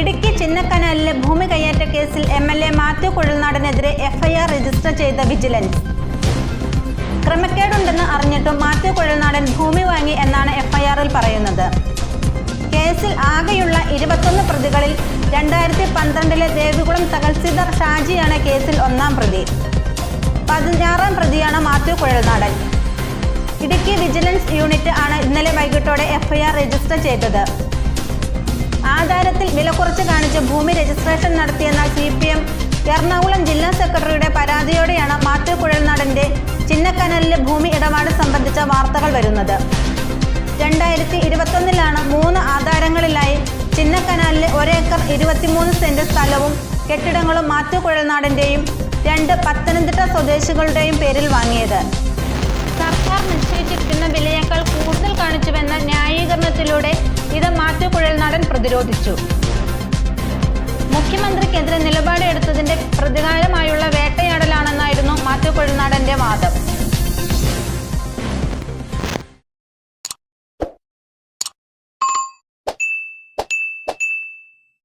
ഇടുക്കി ചിന്നക്കനാലിലെ ഭൂമി കയ്യേറ്റ കേസിൽ എം എൽ എ മാത്യു കുഴൽനാടനെതിരെ എഫ്ഐആർ രജിസ്റ്റർ ചെയ്ത വിജിലൻസ്. ക്രമക്കേടുണ്ടെന്ന് അറിഞ്ഞിട്ടും മാത്യു കുഴൽനാടൻ ഭൂമി വാങ്ങി എന്നാണ് എഫ്ഐആറിൽ പറയുന്നത്. കേസിൽ ആകെയുള്ള ഇരുപത്തൊന്ന് പ്രതികളിൽ രണ്ടായിരത്തി പന്ത്രണ്ടിലെ ദേവികുളം തഹസിൽദാർ ഷാജിയാണ് കേസിൽ ഒന്നാം പ്രതി. പതിനാറാം പ്രതിയാണ് മാത്യു കുഴൽനാടൻ. ഇടുക്കി വിജിലൻസ് യൂണിറ്റ് ആണ് ഇന്നലെ വൈകിട്ടോടെ എഫ്ഐആർ രജിസ്റ്റർ ചെയ്തത്. ആധാരത്തിൽ വില കുറച്ച് കാണിച്ച് ഭൂമി രജിസ്ട്രേഷൻ നടത്തിയെന്ന സി പി എം എറണാകുളം ജില്ലാ സെക്രട്ടറിയുടെ പരാതിയോടെയാണ് മാത്യു കുഴൽനാടന്റെ ചിന്നക്കനലിലെ ഭൂമി ഇടപാട് സംബന്ധിച്ച വാർത്തകൾ വരുന്നത്. രണ്ടായിരത്തി ഇരുപത്തൊന്നിലാണ് മൂന്ന് ആധാരങ്ങളിലായി ചിന്നക്കനാലിലെ ഒരേക്കർ ഇരുപത്തിമൂന്ന് സെന്റ് സ്ഥലവും കെട്ടിടങ്ങളും മാത്യു കുഴൽനാടന്റെയും രണ്ട് പത്തനംതിട്ട സ്വദേശികളുടെയും പേരിൽ വാങ്ങിയത്. സർക്കാർ നിശ്ചയിച്ചിരിക്കുന്ന വിലയേക്കാൾ ഇത് മാറ്റുകുഴൽ കുഴൽനാടൻ പ്രതിരോധിച്ചു. മുഖ്യമന്ത്രിക്കെതിരെ നിലപാട് പ്രതികാരമായുള്ള